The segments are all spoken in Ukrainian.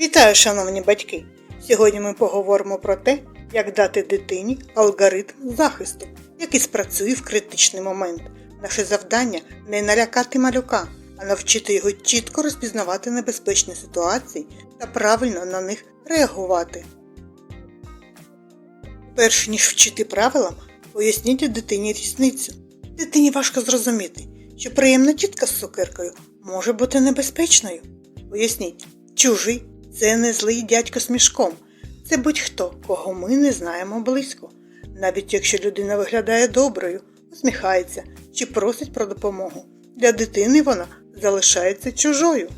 Вітаю, шановні батьки! Сьогодні ми поговоримо про те, як дати дитині алгоритм захисту, який спрацює в критичний момент. Наше завдання не налякати малюка, а навчити його чітко розпізнавати небезпечні ситуації та правильно на них реагувати. Перш ніж вчити правилам, поясніть дитині різницю. Дитині важко зрозуміти, що приємна тітка з цукеркою може бути небезпечною. Поясніть, чужий це не злий дядько з мішком, це будь-хто, кого ми не знаємо близько, навіть якщо людина виглядає доброю, усміхається чи просить про допомогу. Для дитини вона залишається чужою.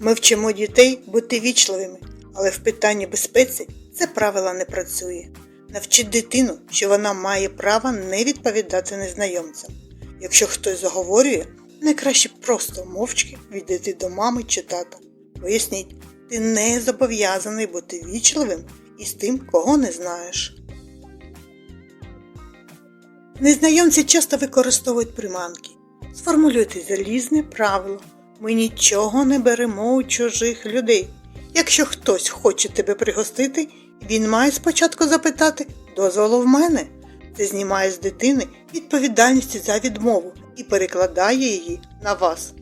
Ми вчимо дітей бути вічливими, але в питанні безпеці це правило не працює. Навчіть дитину, що вона має право не відповідати незнайомцям. Якщо хтось заговорює, найкраще просто мовчки відійти до мами чи тата. Поясніть, ти не зобов'язаний бути вічливим із тим, кого не знаєш. Незнайомці часто використовують приманки. Сформулюйте залізне правило. Ми нічого не беремо у чужих людей. Якщо хтось хоче тебе пригостити, він має спочатку запитати дозволу в мене. Це знімає з дитини відповідальність за відмову і перекладає її на вас.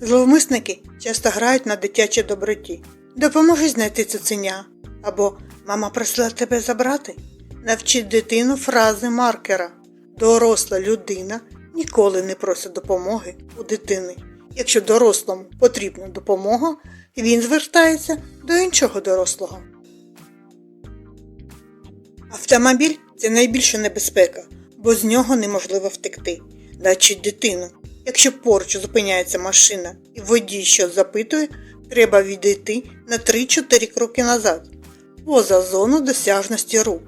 Зловмисники часто грають на дитячій доброті. Допоможи знайти цуценя. Або мама просила тебе забрати. Навчіть дитину фрази маркера. Доросла людина ніколи не просить допомоги у дитини. Якщо дорослому потрібна допомога, він звертається до іншого дорослого. Автомобіль це найбільша небезпека, бо з нього неможливо втекти. Навчіть дитину. Якщо поруч зупиняється машина і водій щось запитує, треба відійти на 3-4 кроки назад, поза зону досяжності рук,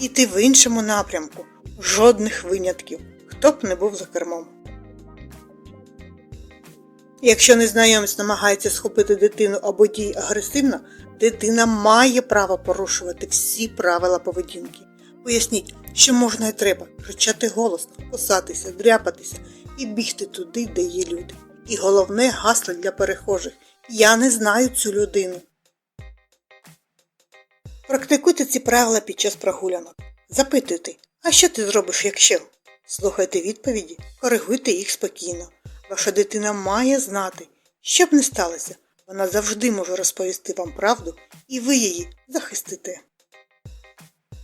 іти в іншому напрямку, жодних винятків, хто б не був за кермом. Якщо незнайомець намагається схопити дитину або дій агресивно, дитина має право порушувати всі правила поведінки. Поясніть, що можна і треба кричати голосно, кусатися, дряпатися і бігти туди, де є люди. І головне гасло для перехожих Я не знаю цю людину. Практикуйте ці правила під час прогулянок. Запитуйте, а що ти зробиш, якщо? Слухайте відповіді, коригуйте їх спокійно. Ваша дитина має знати, що б не сталося, вона завжди може розповісти вам правду, і ви її захистите.